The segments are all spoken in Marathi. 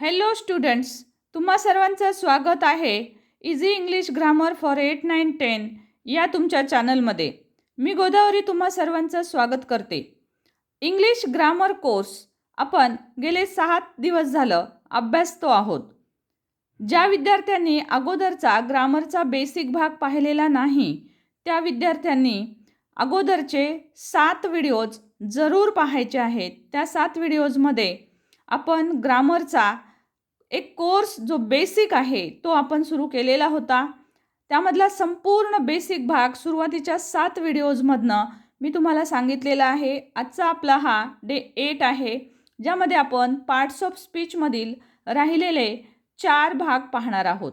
हॅलो स्टुडंट्स तुम्हा सर्वांचं स्वागत आहे easy English grammar for eight nine ten या तुमच्या चॅनलमध्ये मी गोदावरी तुम्हा सर्वांचं स्वागत करते. इंग्लिश ग्रामर कोर्स आपण गेले सहा दिवस झालं अभ्यासतो आहोत. ज्या विद्यार्थ्यांनी अगोदरचा ग्रामरचा बेसिक भाग पाहिलेला नाही त्या विद्यार्थ्यांनी अगोदरचे सात व्हिडिओज जरूर पाहायचे आहेत. त्या सात व्हिडिओजमध्ये आपण ग्रामरचा एक कोर्स जो बेसिक आहे तो आपण सुरू केलेला होता. त्यामधला संपूर्ण बेसिक भाग सुरुवातीच्या सात व्हिडिओजमधनं मी तुम्हाला सांगितलेला आहे. आजचा आपला हा डे एट आहे ज्यामध्ये आपण पार्ट्स ऑफ स्पीचमधील राहिलेले चार भाग पाहणार आहोत.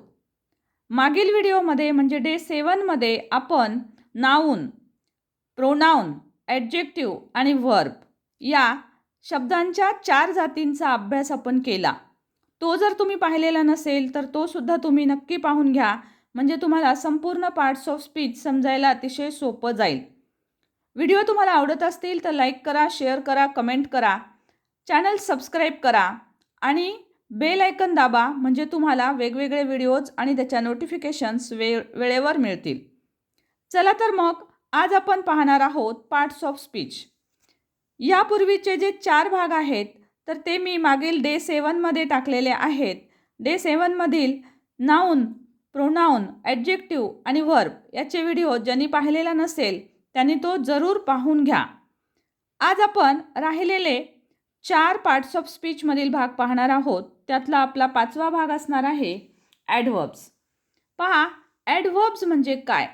मागील व्हिडिओमध्ये म्हणजे डे सेवनमध्ये आपण नाऊन प्रोनाऊन ॲडजेक्टिव्ह आणि वर्ब या शब्दांच्या चार जातींचा अभ्यास आपण केला. तो जर तुम्ही पाहिलेला नसेल तर तो सुद्धा तुम्ही नक्की पाहून घ्या. म्हणजे तुम्हाला संपूर्ण पार्ट्स ऑफ स्पीच समजायला अतिशय सोपं जाईल. व्हिडिओ तुम्हाला आवडत असतील तर लाईक करा शेअर करा कमेंट करा. चॅनल सबस्क्राईब करा आणि बेल आयकन दाबा म्हणजे तुम्हाला वेगवेगळे व्हिडिओज आणि त्याच्या नोटिफिकेशन्स वे वेळेवर मिळतील. चला तर मग आज आपण पाहणार आहोत पार्ट्स ऑफ स्पीच यापूर्वीचे जे चार भाग आहेत तर ते मी मागील डे सेवनमध्ये टाकलेले आहेत. डे सेवनमधील नाऊन प्रोनाऊन ॲडजेक्टिव्ह आणि वर्ब याचे व्हिडिओ ज्यांनी पाहिलेला नसेल त्यांनी तो जरूर पाहून घ्या. आज आपण राहिलेले चार पार्ट्स ऑफ स्पीचमधील भाग पाहणार आहोत. त्यातला आपला पाचवा भाग असणार आहे ॲडव्हर्ब्स पहा ॲडव्हर्ब्स म्हणजे काय?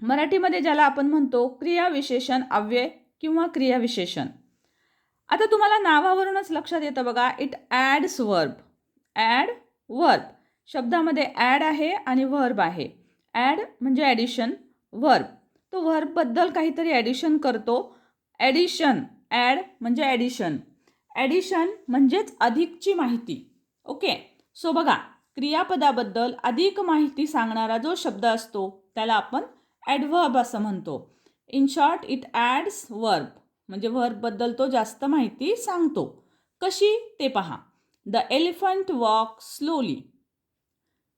मराठीमध्ये ज्याला आपण म्हणतो क्रियाविशेषण अव्यय किंवा क्रियाविशेषण. आता तुम्हाला नावावरूनच लक्षात येतं बघा. It adds verb add verb शब्दामध्ये ॲड आहे आणि वर्ब आहे. ॲड म्हणजे ॲडिशन वर्ब तो वर्बबद्दल काहीतरी ॲडिशन करतो. ॲडिशन ॲड म्हणजे ॲडिशन ॲडिशन म्हणजेच अधिकची माहिती. ओके सो बघा क्रियापदाबद्दल अधिक माहिती सांगणारा जो शब्द असतो त्याला आपण ॲडव्हर्ब असं म्हणतो. In short it adds verb म्हणजे वर्बबद्दल तो जास्त माहिती सांगतो. कशी? ते पहा. The elephant walk slowly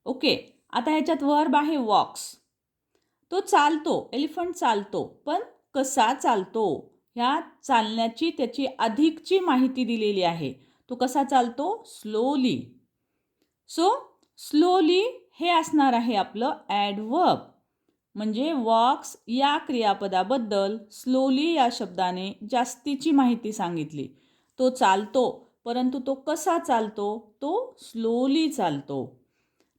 okay आता ह्याच्यात वर्ब आहे वॉक्स तो चालतो. एलिफंट चालतो. पण कसा चालतो? ह्या चालण्याची त्याची अधिकची माहिती दिलेली आहे. तो कसा चालतो? स्लोली सो स्लोली हे असणार आहे आपलं ॲडवर्ब म्हणजे वॉक्स या क्रियापदाबद्दल स्लोली या शब्दाने जास्तीची माहिती सांगितली. तो चालतो परंतु तो कसा चालतो? तो स्लोली चालतो.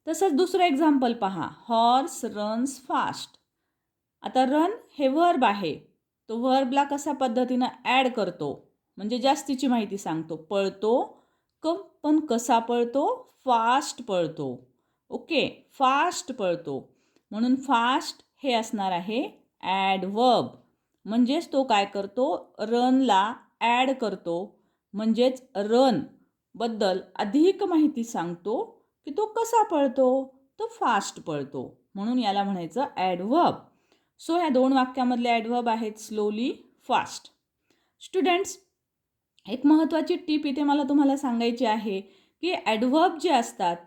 तसंच दुसरं एक्झाम्पल पहा. हॉर्स रन्स फास्ट आता रन हे वर्ब आहे. तो वर्बला कसा पद्धतीनं ॲड करतो? म्हणजे जास्तीची माहिती सांगतो. पळतो क पण कसा पळतो? फास्ट पळतो. ओके फास्ट पळतो. म्हणून फास्ट हे असणार आहे ॲडवर्ब म्हणजेच तो काय करतो? रनला ॲड करतो. म्हणजेच रनबद्दल अधिक माहिती सांगतो की तो कसा पळतो? तो फास्ट पळतो. म्हणून याला म्हणायचं ॲडव्हर्ब सो ह्या दोन वाक्यामधले ॲडवर्ब आहेत स्लोली फास्ट स्टुडंट्स एक महत्त्वाची टीप इथे मला तुम्हाला सांगायची आहे की ॲडव्हर्ब जे असतात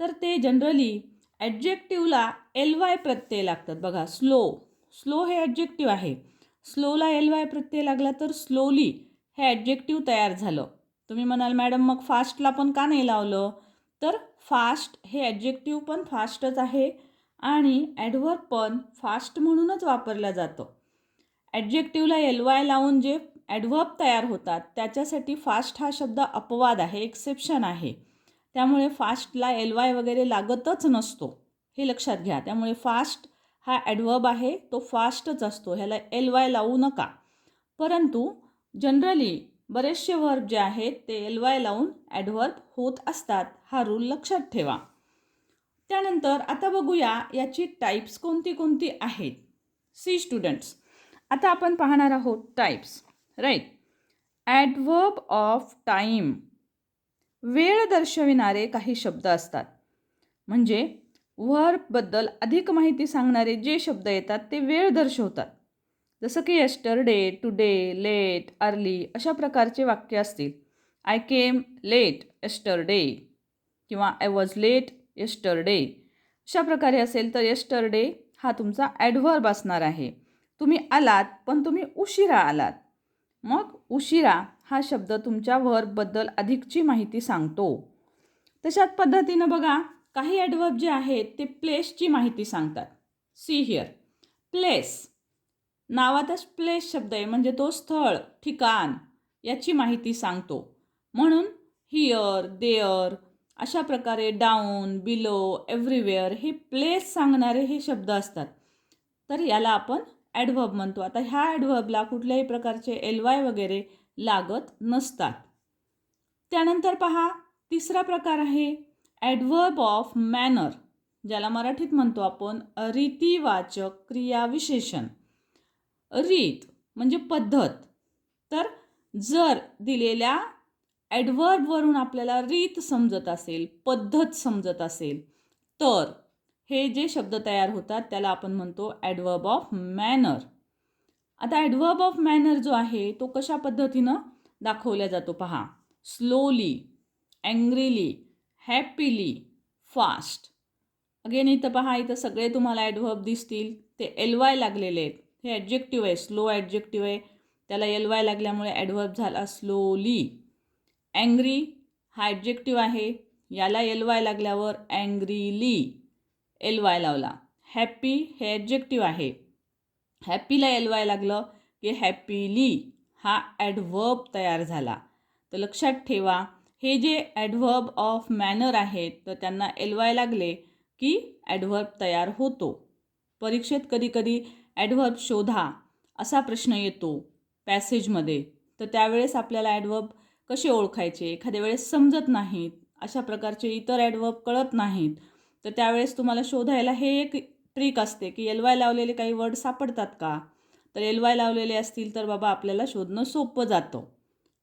तर ते जनरली ॲडजेक्टिव्हला एल वाय प्रत्यय लागतात. बघा स्लो स्लो हे ॲडजेक्टिव्ह आहे. स्लोला एल वाय प्रत्यय लागला तर स्लोली हे ॲडजेक्टिव्ह तयार झालं. तुम्ही म्हणाल मॅडम मग फास्टला पण का नाही लावलं? तर फास्ट हे ॲडजेक्टिव्ह पण फास्टच आहे आणि ॲडवर्ब पण फास्ट म्हणूनच वापरलं जातं. ॲडजेक्टिव्हला एल वाय लावून जे ॲडव्हर्ब तयार होतात त्याच्यासाठी फास्ट हा शब्द अपवाद आहे एक्सेप्शन आहे. त्यामुळे फास्टला एल वाय वगैरे लागतच नसतो हे लक्षात घ्या. त्यामुळे फास्ट हा ॲडवर्ब आहे तो फास्टच असतो ह्याला एल वाय लावू नका. परंतु जनरली बरेचसे वर्ब जे आहेत ते एल वाय लावून ॲडवर्ब होत असतात हा रूल लक्षात ठेवा. त्यानंतर आता बघूया याची टाईप्स कोणती कोणती आहेत. सी स्टुडंट्स आता आपण पाहणार आहोत types right? Adverb of time वेळ दर्शविणारे काही शब्द असतात. म्हणजे वर्बबद्दल अधिक माहिती सांगणारे जे शब्द येतात ते वेळ दर्शवतात. जसं की यस्टरडे टुडे लेट अर्ली अशा प्रकारचे वाक्य असतील. आय केम लेट यस्टरडे किंवा आय वॉज लेट यस्टरडे अशा प्रकारे असेल तर यस्टरडे हा तुमचा ॲडव्हर्ब असणार आहे. तुम्ही आलात पण तुम्ही उशिरा आलात. मग उशिरा हा शब्द तुमच्या व्हर्बबद्दल अधिकची माहिती सांगतो. तशाच पद्धतीनं बघा काही ॲडव्हर्ब जे आहेत ते प्लेसची माहिती सांगतात. सी हिअर प्लेस नावातच प्लेस शब्द आहे म्हणजे तो स्थळ ठिकाण याची माहिती सांगतो. म्हणून हिअर देअर अशा प्रकारे डाऊन बिलो एव्हरीवेअर हे प्लेस सांगणारे हे शब्द असतात. तर याला आपण ॲडव्हर्ब म्हणतो. आता ह्या ॲडव्हर्बला कुठल्याही प्रकारचे एल वाय वगैरे लागत नसतात. त्यानंतर पहा तिसरा प्रकार आहे ॲडव्हर्ब ऑफ मॅनर ज्याला मराठीत म्हणतो आपण रीतीवाचक क्रियाविशेषण. रीत म्हणजे पद्धत. तर जर दिलेल्या ॲडव्हर्बवरून आपल्याला रीत समजत असेल पद्धत समजत असेल तर हे जे शब्द तयार होतात त्याला आपण म्हणतो ॲडवर्ब ऑफ मॅनर आता ॲडव्हर्ब ऑफ मॅनर जो आहे तो कशा पद्धतीनं दाखवला जातो पहा. Slowly angrily happily fast again इथं पहा इथं सगळे तुम्हाला ॲडव्हर्ब दिसतील. ते एल वाय लागलेले आहेत. हे ॲडजेक्टिव्ह आहे. स्लो ॲडजेक्टिव्ह आहे. त्याला एल वाय लागल्यामुळे ॲडव्हर्ब झाला स्लोली अँग्री हा ॲडजेक्टिव्ह आहे. याला एल वाय लागल्यावर अँग्रीली एल वाय लावला. हॅपी हे ॲडजेक्टिव्ह आहे. हॅपीला एलवाय लागलं की हॅपीली हा ॲडव्हर्ब तयार झाला. तर लक्षात ठेवा हे जे ॲडव्हर्ब ऑफ मॅनर आहेत तर त्यांना एलवाय लागले की ॲडव्हर्ब तयार होतो. परीक्षेत कधीकधी ॲडव्हर्ब शोधा असा प्रश्न येतो पॅसेजमध्ये तर त्यावेळेस आपल्याला ॲडव्हर्ब कसे ओळखायचे एखाद्या वेळेस समजत नाहीत अशा प्रकारचे इतर ॲडवर्ब कळत नाहीत. तर त्यावेळेस तुम्हाला शोधायला हे एक ट्रिक असते की एल वाय लावलेले काही वर्ड सापडतात का? तर एल वाय लावलेले असतील तर बाबा आपल्याला शोधणं सोपं जातं.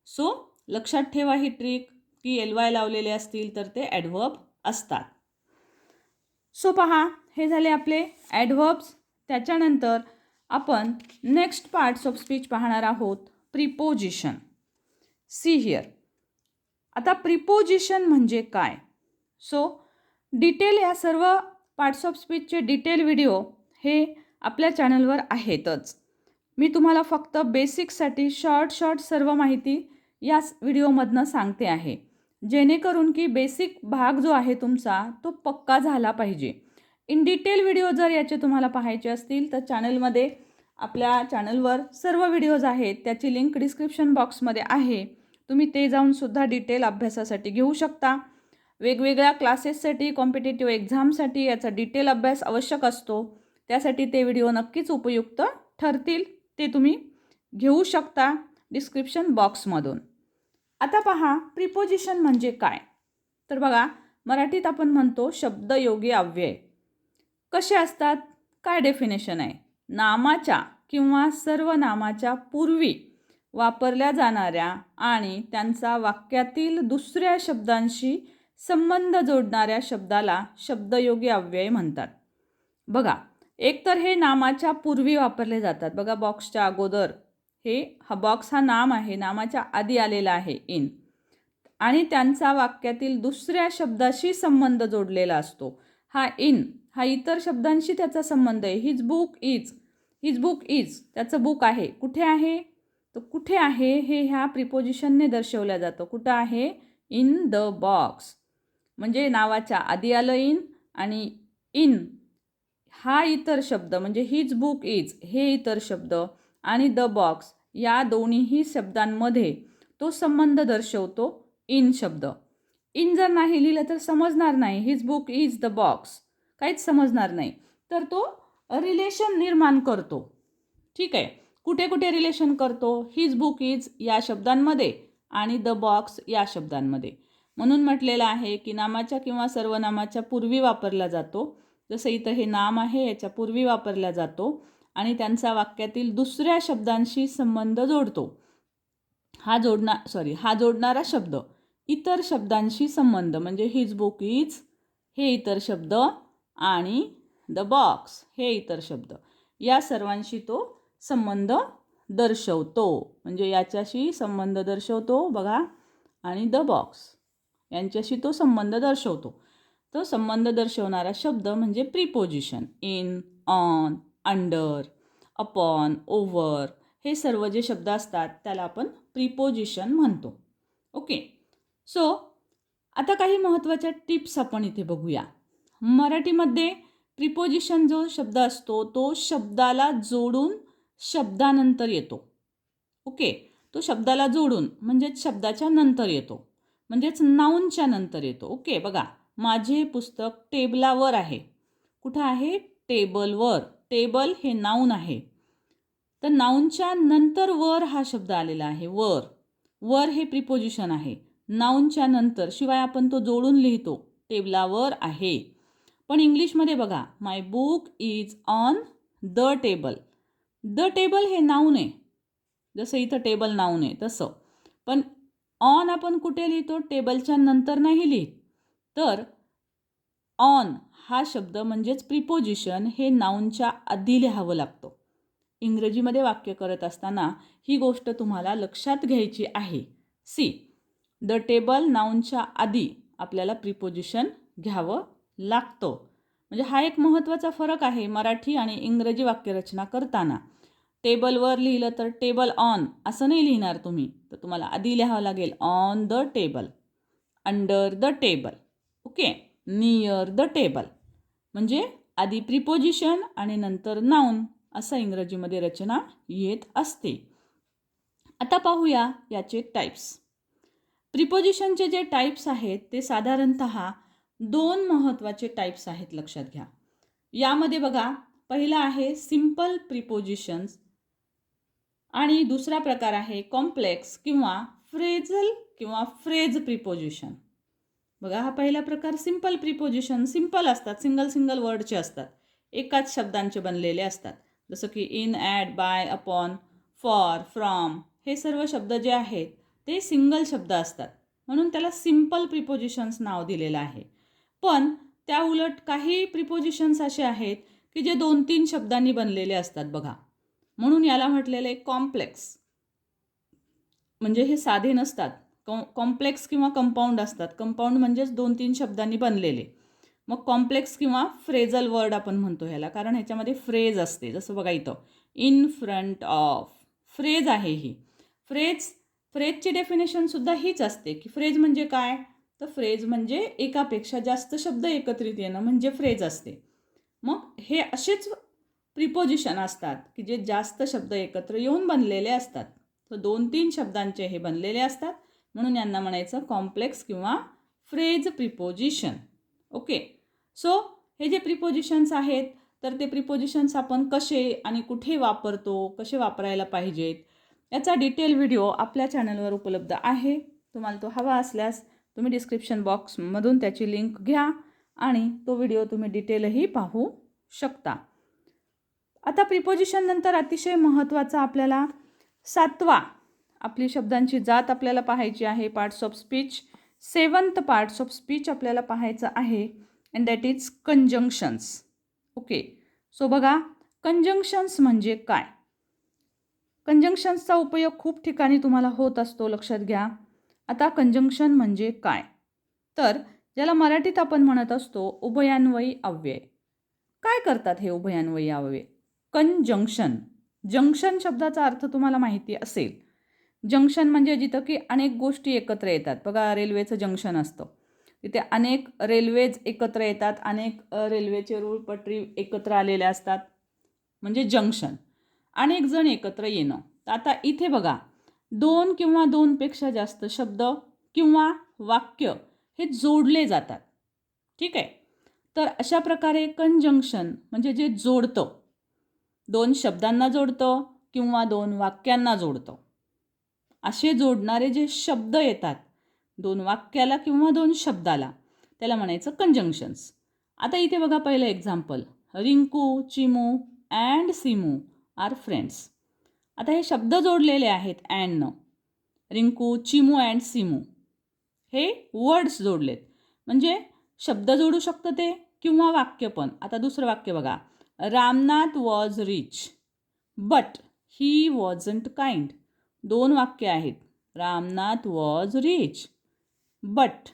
सो लक्षात ठेवा ही ट्रिक की एल वाय लावलेले असतील तर ते ॲडव्हर्ब असतात. सो पहा हे झाले आपले ॲडव्हर्ब्स त्याच्यानंतर आपण नेक्स्ट पार्ट्स ऑफ स्पीच पाहणार आहोत प्रिपोजिशन. See here. आता प्रिपोजिशन म्हणजे काय? सो डिटेल या सर्व पार्ट्स ऑफ स्पीचचे डिटेल व्हिडिओ हे आपल्या चॅनलवर आहेतच. मी तुम्हाला फक्त बेसिकसाठी शॉर्ट शॉर्ट सर्व माहिती या व्हिडिओमधनं सांगते आहे. जेणेकरून की बेसिक भाग जो आहे तुमचा तो पक्का झाला पाहिजे. इन डिटेल व्हिडिओ जर याचे तुम्हाला पाहायचे असतील तर चॅनलमध्ये आपल्या चॅनलवर सर्व व्हिडिओज आहेत त्याची लिंक डिस्क्रिप्शन बॉक्समध्ये आहे. तुम्ही ते जाऊनसुद्धा डिटेल अभ्यासासाठी घेऊ शकता. वेगवेगळ्या क्लासेससाठी कॉम्पिटेटिव्ह एक्झामसाठी याचा डिटेल अभ्यास आवश्यक असतो. त्यासाठी ते व्हिडिओ नक्कीच उपयुक्त ठरतील. ते तुम्ही घेऊ शकता डिस्क्रिप्शन बॉक्समधून आता पहा प्रिपोजिशन म्हणजे काय? तर बघा मराठीत आपण म्हणतो शब्दयोगी अव्यय. कसे असतात? काय डेफिनेशन आहे? नामाच्या किंवा सर्व नामाच्या पूर्वी वापरल्या जाणाऱ्या आणि त्यांचा वाक्यातील दुसऱ्या शब्दांशी संबंध जोडणाऱ्या शब्दाला शब्दयोगी अव्यय म्हणतात. बघा एकतर हे नामाच्या पूर्वी वापरले जातात. बघा बॉक्सच्या अगोदर. हे हा बॉक्स हा नाम आहे. नामाच्या आधी आलेला आहे इन आणि त्यांचा वाक्यातील दुसऱ्या शब्दाशी संबंध जोडलेला असतो. हा इन हा इतर शब्दांशी त्याचा संबंध आहे. His book is his book is त्याचं बुक आहे. कुठे आहे? तर कुठे आहे? हे ह्या प्रिपोजिशनने दर्शवलं जातं. कुठं आहे? इन द बॉक्स म्हणजे नावाच्या आधी आलं इन आणि इन. हा इतर शब्द म्हणजे हीच बुक इज हे इतर शब्द आणि द बॉक्स या दोन्हीही शब्दांमध्ये तो संबंध दर्शवतो इन शब्द. इन जर नाही लिहिलं तर समजणार नाही. His book is the box काहीच समजणार नाही. तर तो रिलेशन निर्माण करतो. ठीक आहे? कुठे कुठे रिलेशन करतो? हिज बुक इज या शब्दांमध्ये आणि द बॉक्स या शब्दांमध्ये. म्हणून म्हटलेलं आहे की नामाच्या किंवा सर्वनामाच्या पूर्वी वापरला जातो. जसं इथं हे नाम आहे याच्या पूर्वी वापरला जातो आणि त्यांचा वाक्यातील दुसऱ्या शब्दांशी संबंध जोडतो. हा जोडणा सॉरी हा जोडणारा शब्द इतर शब्दांशी संबंध म्हणजे हिज बुक इज हे इतर शब्द आणि द बॉक्स हे इतर शब्द या सर्वांशी तो संबंध दर्शवतो. म्हणजे याच्याशी संबंध दर्शवतो बघा आणि द बॉक्स यांच्याशी तो संबंध दर्शवतो. तो संबंध दर्शवणारा शब्द म्हणजे preposition in on under upon over हे सर्व जे शब्द असतात त्याला आपण प्रिपोजिशन म्हणतो. ओके सो आता काही महत्त्वाच्या टिप्स आपण इथे बघूया. मराठीमध्ये प्रिपोजिशन जो शब्द असतो तो शब्दाला जोडून शब्दानंतर येतो. ओके तो शब्दाला जोडून म्हणजेच शब्दाच्या नंतर येतो. म्हणजेच नाऊनच्या नंतर येतो. ओके बघा. माझे पुस्तक टेबलावर आहे. कुठं आहे? टेबलवर. टेबल हे नाऊन आहे. तर नाऊनच्या नंतर वर हा शब्द आलेला आहे. वर. वर हे प्रिपोजिशन आहे. नाऊनच्या नंतर. शिवाय आपण तो जोडून लिहितो. टेबलावर आहे. पण इंग्लिशमध्ये बघा. My book is on the table the table हे नाऊन आहे. जसं इथं टेबल नाऊन आहे तसं. पण ऑन आपण कुठे लिहितो? टेबलच्या नंतर नाही लिहित. तर ऑन हा शब्द म्हणजेच प्रिपोजिशन हे नाऊनच्या आधी लिहावं लागतं. इंग्रजीमध्ये वाक्य करत असताना ही गोष्ट तुम्हाला लक्षात घ्यायची आहे. सी. द टेबल नाऊनच्या आधी आपल्याला प्रिपोजिशन घ्यावं लागतं. म्हणजे हा एक महत्त्वाचा फरक आहे मराठी आणि इंग्रजी वाक्यरचना करताना. टेबलवर लिहिलं तर टेबल ऑन असं नाही लिहिणार तुम्ही. तर तुम्हाला आधी लिहावं लागेल on the table under the table okay? Near the table. म्हणजे आधी प्रिपोजिशन आणि नंतर नाऊन असं इंग्रजीमध्ये रचना येत असते. आता पाहूया याचे टाईप्स प्रिपोजिशनचे जे टाईप्स आहेत ते साधारणत दोन महत्त्वाचे टाईप्स आहेत लक्षात घ्या. यामध्ये बघा पहिला आहे सिंपल प्रिपोजिशन्स आणि दुसरा प्रकार आहे कॉम्प्लेक्स किंवा फ्रेझल किंवा फ्रेज प्रिपोजिशन बघा हा पहिला प्रकार सिंपल प्रिपोजिशन सिंपल असतात सिंगल सिंगल वर्डचे असतात. एकाच शब्दांचे बनलेले असतात. जसं की in at by upon for from हे सर्व शब्द जे आहेत ते सिंगल शब्द असतात. म्हणून त्याला सिंपल प्रिपोजिशन्स नाव दिलेलं आहे. पण त्या उलट काही प्रिपोजिशन्स असे आहेत की जे दोन तीन शब्दांनी बनलेले असतात बघा. म्हणून याला म्हटलेलं आहे कॉम्प्लेक्स. म्हणजे हे साधे नसतात. कॉ कॉम्प्लेक्स किंवा कंपाऊंड असतात. कंपाऊंड म्हणजेच दोन तीन शब्दांनी बनलेले. मग कॉम्प्लेक्स किंवा फ्रेझल वर्ड आपण म्हणतो ह्याला. कारण ह्याच्यामध्ये फ्रेज असते. जसं बघा इथं. In front of. फ्रेज आहे ही. फ्रेज फ्रेजची डेफिनेशनसुद्धा हीच असते की फ्रेज म्हणजे काय? तर फ्रेज म्हणजे एकापेक्षा जास्त शब्द एकत्रित येणं म्हणजे फ्रेज असते. मग हे असेच प्रिपोजिशन असतात की जे जास्त शब्द एकत्र येऊन बनलेले असतात. तर दोन तीन शब्दांचे हे बनलेले असतात. म्हणून यांना म्हणायचं कॉम्प्लेक्स किंवा फ्रेज प्रिपोजिशन ओके सो हे जे प्रिपोजिशन्स आहेत तर ते प्रिपोजिशन्स आपण कसे आणि कुठे वापरतो कसे वापरायला पाहिजेत याचा डिटेल व्हिडिओ आपल्या चॅनलवर उपलब्ध आहे. तुम्हाला तो हवा असल्यास तुम्ही डिस्क्रिप्शन बॉक्समधून त्याची लिंक घ्या आणि तो व्हिडिओ तुम्ही डिटेलही पाहू शकता. आता प्रिपोजिशन नंतर अतिशय महत्त्वाचा आपल्याला सातवा आपली शब्दांची जात आपल्याला पाहायची आहे. Parts of speech seventh parts of speech आपल्याला पाहायचं आहे. And that is conjunctions okay so बघा कंजंक्शन्स म्हणजे काय? कंजंक्शन्सचा उपयोग खूप ठिकाणी तुम्हाला होत असतो लक्षात घ्या. आता कंजंक्शन म्हणजे काय? तर ज्याला मराठीत आपण म्हणत असतो उभयान्वयी अव्यय. काय करतात हे उभयान्वयी अव्यय? Conjunction junction. शब्दाचा अर्थ तुम्हाला माहिती असेल. जंक्शन म्हणजे जिथं की अनेक गोष्टी एकत्र येतात. बघा रेल्वेचं जंक्शन असतं. तिथे अनेक रेल्वेज एकत्र येतात. अनेक रेल्वेचे रूळ पटरी एकत्र आलेले असतात. म्हणजे जंक्शन. अनेक जण एकत्र येणं. तर आता इथे बघा दोन किंवा दोनपेक्षा जास्त शब्द किंवा वाक्य हे जोडले जातात. ठीक आहे? तर अशा प्रकारे कंजंक्शन म्हणजे जे जोडतं दोन शब्दांना जोडतं किंवा दोन वाक्यांना जोडतं. असे जोडणारे जे शब्द येतात दोन वाक्याला किंवा दोन शब्दाला त्याला म्हणायचं कंजंक्शन्स आता इथे बघा पहिलं example Rinku Chimu and Simu are friends आता हे शब्द जोडलेले आहेत अँडनं रिंकू चिमू अँड सिमू. हे वर्ड्स जोडलेत. म्हणजे शब्द जोडू शकतं ते किंवा वाक्य पण. आता दुसरं वाक्य बघा. Ramnath was rich but he wasn't kind दोन वाक्य आहेत. Ramnath was rich but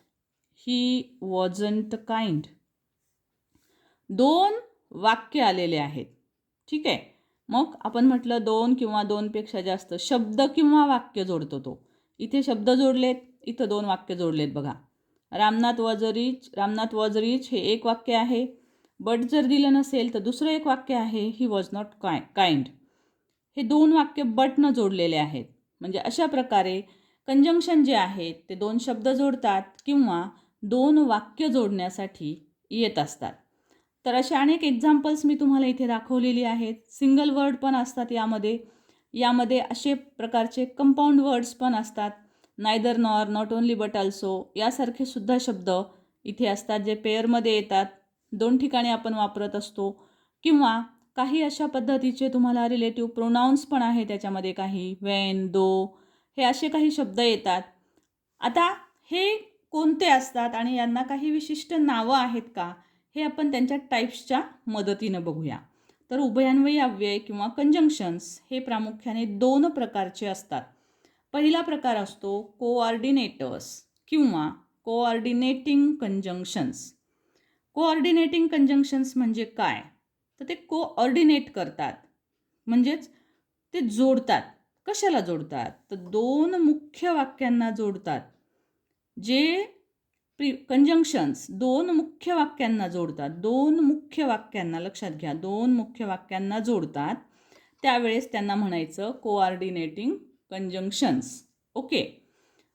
he wasn't kind दोन वाक्य आलेले आहेत. ठीक आहे? मग आपण म्हटलं दोन किंवा दोनपेक्षा जास्त शब्द किंवा वाक्य जोडतो तो. इथे शब्द जोडलेत इथं दोन वाक्य जोडलेत बघा. Ramnath was rich Ramnath was rich हे एक वाक्य आहे. बट जर दिलं नसेल तर दुसरं एक वाक्य आहे ही वॉज नॉट काय काइंड हे दोन वाक्य बटनं जोडलेले आहेत. म्हणजे अशा प्रकारे कंजंक्शन जे आहेत ते दोन शब्द जोडतात किंवा दोन वाक्य जोडण्यासाठी येत असतात. तर असे अनेक एक्झाम्पल्स मी तुम्हाला इथे दाखवलेली आहेत. सिंगल वर्ड पण असतात यामध्ये. यामध्ये असे प्रकारचे कंपाऊंड वर्ड्स पण असतात. Neither nor not only but also यासारखे सुद्धा शब्द इथे असतात जे पेअरमध्ये येतात. दोन ठिकाणी आपण वापरत असतो किंवा काही अशा पद्धतीचे तुम्हाला रिलेटिव्ह प्रोनाऊन्स पण आहे त्याच्यामध्ये काही वेन दो हे असे काही शब्द येतात. आता हे कोणते असतात आणि यांना काही विशिष्ट नावं आहेत का हे आपण त्यांच्या टाईप्सच्या मदतीनं बघूया. तर उभयान्वयी अव्यय किंवा कंजंक्शन्स हे प्रामुख्याने दोन प्रकारचे असतात. पहिला प्रकार असतो कोऑर्डिनेटर्स किंवा कोऑर्डिनेटिंग कंजंक्शन्स कोऑर्डिनेटिंग कंजंक्शन्स म्हणजे काय? तर ते कोऑर्डिनेट करतात. म्हणजेच ते जोडतात. कशाला जोडतात? तर दोन मुख्य वाक्यांना जोडतात. जे प्रि कंजंक्शन्स दोन मुख्य वाक्यांना जोडतात. दोन मुख्य वाक्यांना लक्षात घ्या दोन मुख्य वाक्यांना जोडतात. त्यावेळेस त्यांना म्हणायचं कोऑर्डिनेटिंग कंजंक्शन्स. ओके?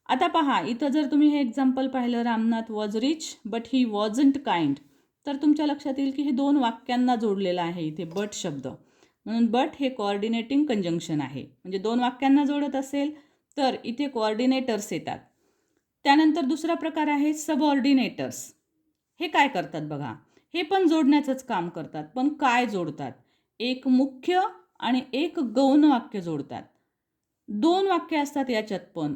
आता पहा इथं जर तुम्ही हे एक्झाम्पल पाहिलं Ramnath was rich but he wasn't kind. तर तुमच्या लक्षात येईल की हे दोन वाक्यांना जोडलेलं आहे इथे बट शब्द. म्हणून बट हे कोऑर्डिनेटिंग कंजंक्शन आहे. म्हणजे दोन वाक्यांना जोडत असेल तर इथे कोऑर्डिनेटर्स येतात. त्यानंतर दुसरा प्रकार आहे सबऑर्डिनेटर्स हे काय करतात बघा. हे पण जोडण्याचंच काम करतात पण काय जोडतात? एक मुख्य आणि एक गौण वाक्य जोडतात. दोन वाक्य असतात याच्यात पण.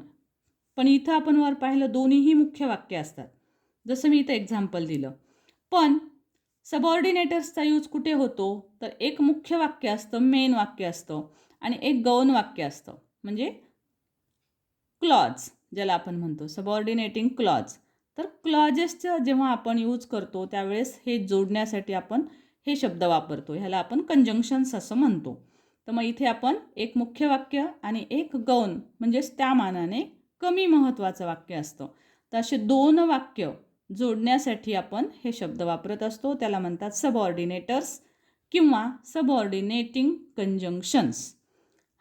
पण इथं आपण वर पाहिलं दोन्हीही मुख्य वाक्य असतात. जसं मी इथं एक्झाम्पल दिलं. पण सबऑर्डिनेटर्सचा यूज कुठे होतो? तर एक मुख्य वाक्य असतं मेन वाक्य असतं आणि एक गौण वाक्य असतं. म्हणजे क्लॉज ज्याला आपण म्हणतो. सबऑर्डिनेटिंग क्लॉज तर क्लॉजेसचं जेव्हा आपण यूज करतो त्यावेळेस हे जोडण्यासाठी आपण हे शब्द वापरतो. ह्याला आपण कंजंक्शन्स असं म्हणतो. तर मग इथे आपण एक मुख्य वाक्य आणि एक गौण म्हणजेच त्या मानाने कमी महत्त्वाचं वाक्य असतं. तर असे दोन वाक्य जोडण्यासाठी आपण हे शब्द वापरत असतो. त्याला म्हणतात सबऑर्डिनेटर्स किंवा सबऑर्डिनेटिंग कंजंक्शन्स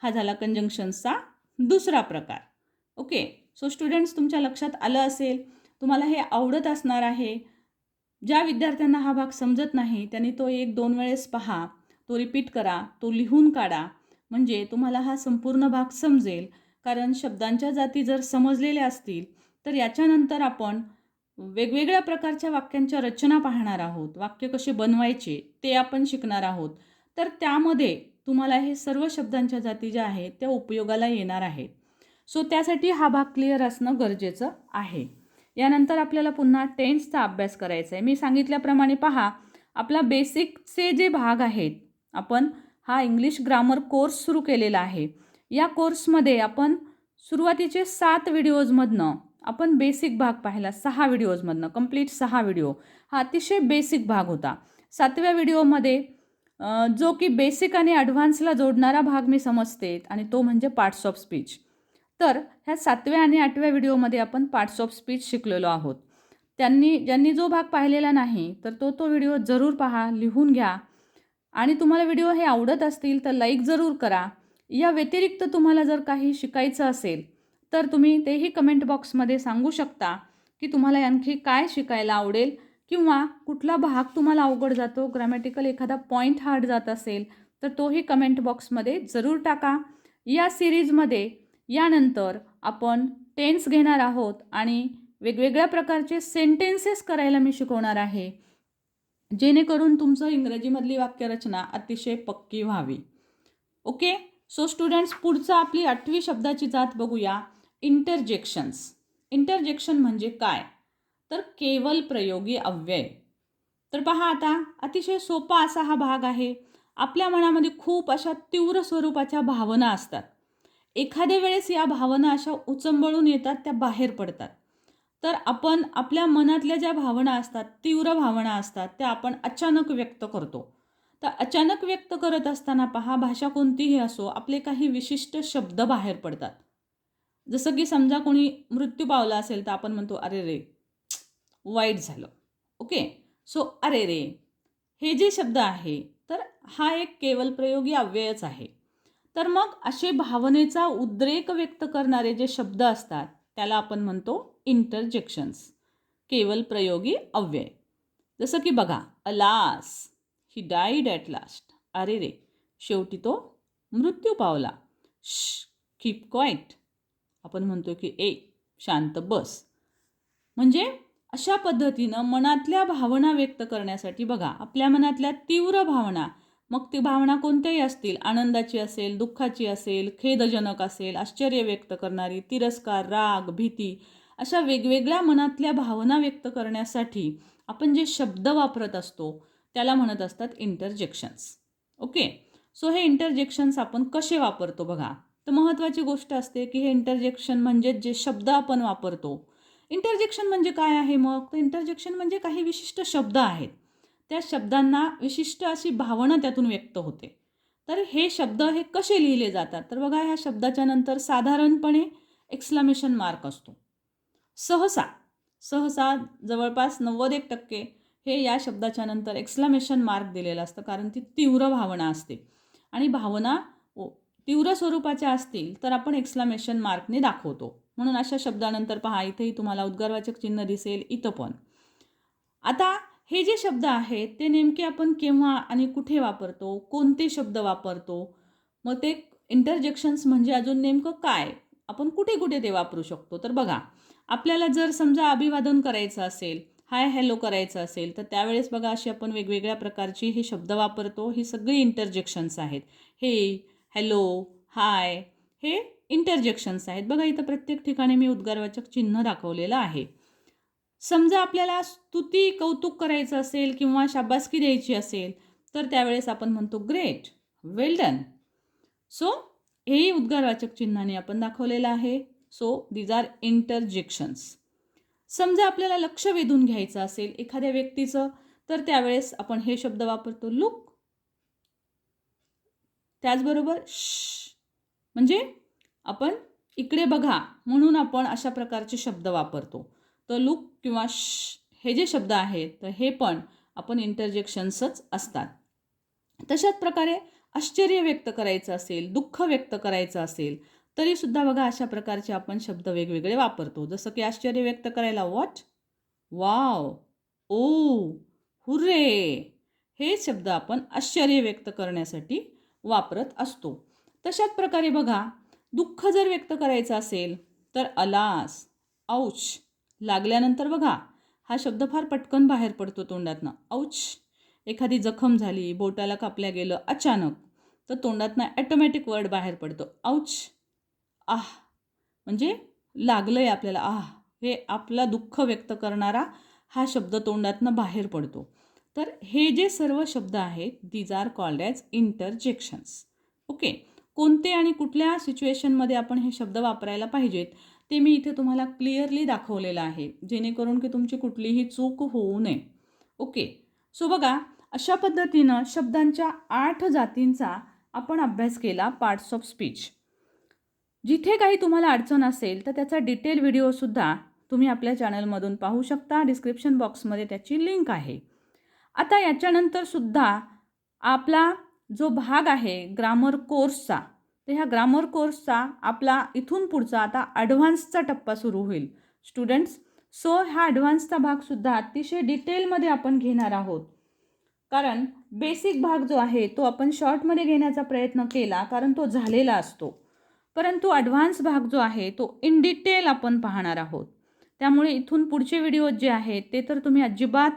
हा झाला कंजंक्शन्सचा दुसरा प्रकार. ओके सो स्टुडंट्स तुमच्या लक्षात आलं असेल. तुम्हाला हे आवडत असणार आहे. ज्या विद्यार्थ्यांना हा भाग समजत नाही त्यांनी तो एक दोन वेळेस पहा. तो रिपीट करा. तो लिहून काढा. म्हणजे तुम्हाला हा संपूर्ण भाग समजेल. कारण शब्दांच्या जाती जर समजलेल्या असतील तर याच्यानंतर आपण वेगवेगळ्या प्रकारच्या वाक्यांच्या रचना पाहणार आहोत वाक्य कसे बनवायचे ते आपण शिकणार आहोत. तर त्यामध्ये तुम्हाला हे सर्व शब्दांच्या जाती ज्या आहेत त्या उपयोगाला येणार आहेत. सो त्यासाठी हा भाग क्लिअर असणं गरजेचं आहे. यानंतर आपल्याला पुन्हा टेन्सचा अभ्यास करायचा आहे. मी सांगितल्याप्रमाणे पहा आपला बेसिकचे जे भाग आहेत आपण हा इंग्लिश ग्रामर कोर्स सुरू केलेला आहे. या कोर्समध्ये आपण सुरुवातीचे सात व्हिडिओजमधनं आपण बेसिक भाग पाहिला सहा व्हिडिओजमधनं कंप्लीट सहा व्हिडिओ हा अतिशय बेसिक भाग होता. सातव्या व्हिडिओमध्ये जो की बेसिक आणि ॲडव्हान्सला जोडणारा भाग मी समजते आणि तो म्हणजे पार्ट्स ऑफ स्पीच तर ह्या सातव्या आणि आठव्या व्हिडिओमध्ये आपण पार्ट्स ऑफ स्पीच शिकलेलो आहोत. त्यांनी ज्यांनी जो भाग पाहिलेला नाही तर तो तो व्हिडिओ जरूर पहा लिहून घ्या. आणि तुम्हाला व्हिडिओ हे आवडत असतील तर लाईक जरूर करा. या व्यतिरिक्त तुम्हाला जर काही शिकायचं असेल तर तुम्ही तेही कमेंट बॉक्समध्ये सांगू शकता की तुम्हाला आणखी काय शिकायला आवडेल किंवा कुठला भाग तुम्हाला अवघड जातो ग्रॅमॅटिकल एखादा पॉईंट हार्ड जात असेल तर तोही कमेंट बॉक्समध्ये जरूर टाका. या सिरीजमध्ये यानंतर आपण टेन्स घेणार आहोत आणि वेगवेगळ्या प्रकारचे सेंटेन्सेस करायला मी शिकवणार आहे जेणेकरून तुमचं इंग्रजीमधली वाक्यरचना अतिशय पक्की व्हावी. ओके? सो स्टुडंट्स पुढचं आपली आठवी शब्दाची जात बघूया. इंटरजेक्शन्स. इंटरजेक्शन म्हणजे काय? तर केवल प्रयोगी अव्यय. तर पहा आता अतिशय सोपा असा हा भाग आहे. आपल्या मनामध्ये खूप अशा तीव्र स्वरूपाच्या भावना असतात. एखाद्या वेळेस या भावना अशा उचंबळून येतात त्या बाहेर पडतात. तर आपण आपल्या मनातल्या ज्या भावना असतात तीव्र भावना असतात त्या आपण अचानक व्यक्त करतो. तर अचानक व्यक्त करत असताना पहा भाषा कोणतीही असो आपले काही विशिष्ट शब्द बाहेर पडतात. जसं की समजा कोणी मृत्यू पावला असेल तर आपण म्हणतो अरे रे वाईट झालं. ओके? सो अरे रे हे जे शब्द आहे तर हा एक केवल प्रयोगी अव्ययच आहे. तर मग असे भावनेचा उद्रेक व्यक्त करणारे जे शब्द असतात त्याला आपण म्हणतो इंटरजेक्शन्स केवल प्रयोगी अव्यय. जसं की बघा alas he died at last अरे रे शेवटी तो मृत्यू पावला. श कीप क्वाईट आपण म्हणतो की ए शांत बस. म्हणजे अशा पद्धतीनं मनातल्या भावना व्यक्त करण्यासाठी बघा आपल्या मनातल्या तीव्र भावना मग ती भावना कोणत्याही असतील आनंदाची असेल दुःखाची असेल खेदजनक असेल आश्चर्य व्यक्त करणारी तिरस्कार राग भीती अशा वेगवेगळ्या मनातल्या भावना व्यक्त करण्यासाठी आपण जे शब्द वापरत असतो त्याला म्हणत असतात इंटरजेक्शन्स ओके? सो हे इंटरजेक्शन्स आपण कसे वापरतो बघा? तर महत्त्वाची गोष्ट असते की हे इंटरजेक्शन म्हणजे जे शब्द आपण वापरतो. इंटरजेक्शन म्हणजे काय आहे मग? तर इंटरजेक्शन म्हणजे काही विशिष्ट शब्द आहेत. त्या शब्दांना विशिष्ट अशी भावना त्यातून व्यक्त होते. तर हे शब्द हे कसे लिहिले जातात? तर बघा ह्या शब्दाच्या नंतर साधारणपणे एक्स्लामेशन मार्क असतो. सहसा सहसा जवळपास नव्वद एक टक्के हे या शब्दाच्या नंतर एक्सक्लामेशन मार्क दिलेलं असतं कारण ती तीव्र भावना असते. आणि भावना ओ- तीव्र स्वरूपाच्या असतील तर आपण एक्सक्लामेशन मार्कने दाखवतो. म्हणून अशा शब्दानंतर पहा इथेही तुम्हाला उद्गारवाचक चिन्ह दिसेल इथं पण. आता हे जे शब्द आहेत ते नेमके आपण केव्हा आणि कुठे वापरतो कोणते शब्द वापरतो मग ते इंटरजेक्शन्स म्हणजे अजून नेमकं काय आपण कुठे कुठे ते वापरू शकतो? तर बघा आपल्याला जर समजा अभिवादन करायचं असेल हाय हॅलो करायचं असेल तर त्यावेळेस बघा अशी आपण वेगवेगळ्या प्रकारची हे शब्द वापरतो ही सगळी इंटरजेक्शन्स आहेत. हे हॅलो हाय. हे इंटरजेक्शन्स आहेत. बघा इथं प्रत्येक ठिकाणी मी उद्गारवाचक चिन्ह दाखवलेलं आहे. समजा आपल्याला स्तुती कौतुक करायचं असेल किंवा शाबासकी द्यायची असेल तर त्यावेळेस आपण म्हणतो ग्रेट वेल डन सो हेही उद्गारवाचक चिन्हाने आपण दाखवलेलं आहे. सो दीज आर इंटरजेक्शन्स समजा आपल्याला लक्ष वेधून घ्यायचं असेल एखाद्या व्यक्तीचं तर त्यावेळेस आपण हे शब्द वापरतो लुक त्याचबरोबर श म्हणजे आपण इकडे बघा म्हणून आपण अशा प्रकारचे शब्द वापरतो. तर लुक किंवा श हे जे शब्द आहेत तर हे पण आपण इंटरजेक्शन्सच असतात. तशाच प्रकारे आश्चर्य व्यक्त करायचं असेल दुःख व्यक्त करायचं असेल तरीसुद्धा बघा अशा प्रकारचे आपण शब्द वेगवेगळे वापरतो. जसं की आश्चर्य व्यक्त करायला वॉट वाव ओ हुर्रे हे शब्द आपण आश्चर्य व्यक्त करण्यासाठी वापरत असतो. तशाच प्रकारे बघा दुःख जर व्यक्त करायचं असेल तर अलास औच लागल्यानंतर बघा हा शब्द फार पटकन बाहेर पडतो तोंडातनं. औच एखादी जखम झाली बोटाला कापल्या गेलं अचानक तर तोंडातनं ॲटोमॅटिक वर्ड बाहेर पडतो. औच आह म्हणजे लागलं आहे आपल्याला. आह हे आपला दुःख व्यक्त करणारा हा शब्द तोंडातनं बाहेर पडतो. तर हे जे सर्व शब्द आहेत these are called as interjections okay कोणते आणि कुठल्या सिच्युएशनमध्ये आपण हे शब्द वापरायला पाहिजेत ते मी इथे तुम्हाला क्लिअरली दाखवलेलं आहे जेणेकरून की तुमची कुठलीही चूक होऊ नये. ओके सो बघा अशा पद्धतीनं शब्दांच्या आठ जातींचा आपण अभ्यास केला पार्ट्स ऑफ स्पीच जिथे काही तुम्हाला अडचण असेल तर त्याचा डिटेल व्हिडिओसुद्धा तुम्ही आपल्या चॅनलमधून पाहू शकता. डिस्क्रिप्शन बॉक्समध्ये त्याची लिंक आहे. आता याच्यानंतर सुद्धा आपला जो भाग आहे ग्रामर कोर्सचा तर ह्या ग्रामर कोर्सचा आपला इथून पुढचा आता ॲडव्हान्सचा टप्पा सुरू होईल. स्टुडंट्स सो हा ॲडव्हान्सचा भागसुद्धा अतिशय डिटेलमध्ये आपण घेणार आहोत. कारण बेसिक भाग जो आहे तो आपण शॉर्टमध्ये घेण्याचा प्रयत्न केला कारण तो झालेला असतो. परंतु ॲडव्हान्स भाग जो आहे तो इन डिटेल आपण पाहणार आहोत. त्यामुळे इथून पुढचे व्हिडिओ जे आहेत ते तर तुम्ही अजिबात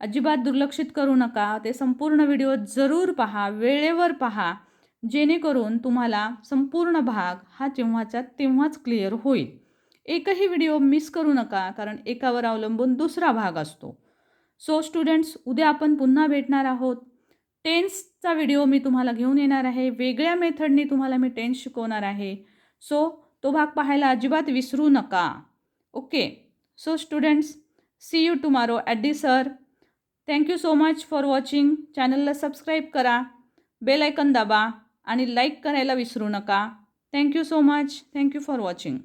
अजिबात दुर्लक्षित करू नका. ते संपूर्ण व्हिडिओ जरूर पहा वेळेवर पहा. जेणेकरून तुम्हाला संपूर्ण भाग हा जेव्हाचा तेव्हाच क्लिअर होईल. एकही व्हिडिओ मिस करू नका कारण एकावर अवलंबून दुसरा भाग असतो. सो स्टुडंट्स उद्या आपण पुन्हा भेटणार आहोत. टेन्सचा व्हिडिओ मी तुम्हाला घेऊन येणार आहे. वेगळ्या मेथडनी तुम्हाला मी टेन्स शिकवणार आहे. सो तो भाग पाहायला अजिबात विसरू नका. Okay? So students see you tomorrow at the sir. Thank you so much for watching चॅनलला सबस्क्राईब करा. बेल आयकन दाबा. आणि लाईक करायला विसरू नका. Thank you so much thank you for watching